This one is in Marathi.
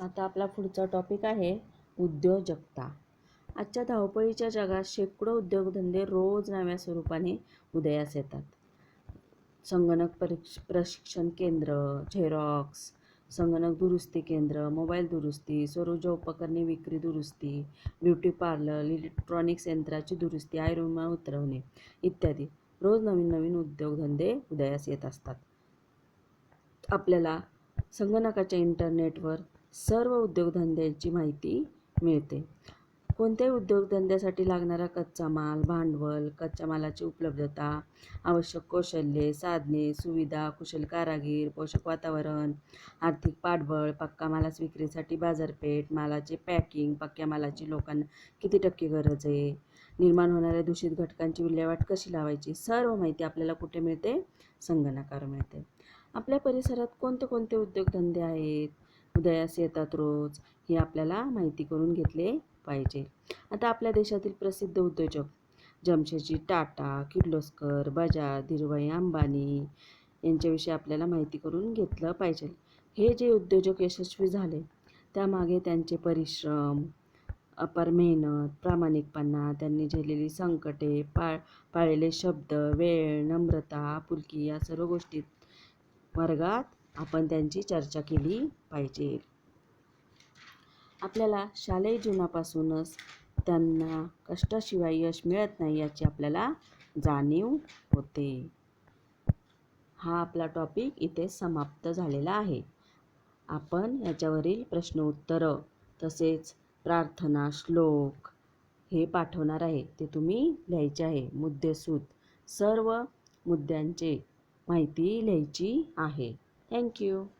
आता आपला पुढचा टॉपिक आहे उद्योजकता. आजच्या धावपळीच्या जगात शेकडो उद्योगधंदे रोज नव्या स्वरूपाने उदयास येतात. संगणक परीक्ष प्रशिक्षण केंद्र झेरॉक्स संगणक दुरुस्ती केंद्र मोबाईल दुरुस्ती सौरऊर्जा उपकरणे विक्री दुरुस्ती ब्युटी पार्लर इलेक्ट्रॉनिक्स यंत्राची दुरुस्ती आयुर्विमा उतरवणे इत्यादी रोज नवीन नवीन उद्योगधंदे उदयास येत असतात. आपल्याला संगणकाच्या इंटरनेटवर सर्व उद्योगधंद्यांची माहिती मिळते. कोणत्याही उद्योगधंद्यासाठी लागणारा कच्चा माल भांडवल कच्च्या मालाची उपलब्धता आवश्यक कौशल्ये साधने सुविधा कुशल कारागीर पोषक वातावरण आर्थिक पाठबळ पक्का मालास विक्रीसाठी बाजारपेठ मालाचे पॅकिंग पक्क्या मालाची लोकांना किती टक्के गरज आहे निर्माण होणाऱ्या दूषित घटकांची विल्हेवाट कशी लावायची सर्व माहिती आपल्याला कुठे मिळते? संगणकावर मिळते. आपल्या परिसरात कोणते कोणते उद्योगधंदे आहेत? उदयास येतात रोज हे आपल्याला माहिती करून घेतले पाहिजे. आता आपल्या देशातील प्रसिद्ध उद्योजक जमशेदजी टाटा किर्लोस्कर बजाज धीरूभाई अंबानी यांच्याविषयी आपल्याला माहिती करून घेतलं पाहिजे. हे जे उद्योजक यशस्वी झाले त्यामागे त्यांचे परिश्रम अपार मेहनत प्रामाणिकपणा त्यांनी झेलेली संकटे पाळ पाळलेले शब्द वेळ नम्रता आपुलकी या सर्व गोष्टी वर्गात आपण त्यांची चर्चा केली पाहिजे. आपल्याला शालेय जीवनापासूनच त्यांना कष्टाशिवाय यश मिळत नाही याची आपल्याला जाणीव होते. हा आपला टॉपिक इथे समाप्त झालेला आहे. आपण याच्यावरील प्रश्न उत्तरं तसेच प्रार्थना श्लोक हे पाठवणार आहे. ते तुम्ही लिहायचे आहे. मुद्देसूद. सर्व मुद्द्यांचे माहिती लिहायची आहे. Thank you.